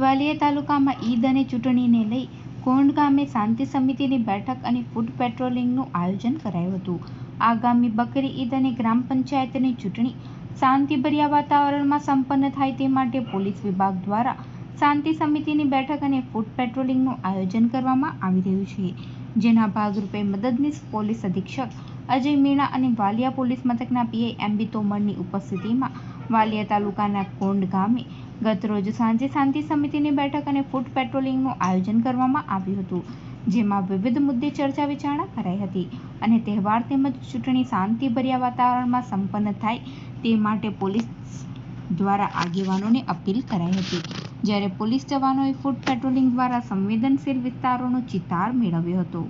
વાલિયા તાલુકામાં ઈદ ચૂંટણીને લઈ કોંડ ગામે શાંતિ સમિતિની બેઠક અને ફૂડ પેટ્રોલિંગનું આયોજન કરાયું હતું. આગામી બકરી ઈદ અને ગ્રામ પંચાયતની ચૂંટણી શાંતિભર્યા વાતાવરણમાં સંપન્ન થાય તે માટે પોલીસ વિભાગ દ્વારા શાંતિ સમિતિની બેઠક અને ફૂડ પેટ્રોલિંગનું આયોજન કરવામાં આવી રહ્યું છે. જેના ભાગરૂપે મદદનીશ પોલીસ અધિક્ષક અજય મીણા અને વાલિયા પોલીસ મથકના પીઆઈ એમબી તોમરની ઉપસ્થિતિમાં વાલિયા તાલુકાના કોંડ ગામે ગતરોજ સાંજે શાંતિ સમિતિની બેઠક અને ફૂટ પેટ્રોલિંગનું આયોજન કરવામાં આવ્યું હતું, જેમાં વિવિધ મુદ્દે ચર્ચા વિચારણા કરાઈ હતી અને તહેવાર તેમજ ચૂંટણી શાંતિભર્યા વાતાવરણમાં સંપન્ન થાય તે માટે પોલીસ દ્વારા આગેવાનોને અપીલ કરાઈ હતી. જ્યારે પોલીસ જવાનોએ ફૂટ પેટ્રોલિંગ દ્વારા સંવેદનશીલ વિસ્તારોનો ચિતાર મેળવ્યો હતો.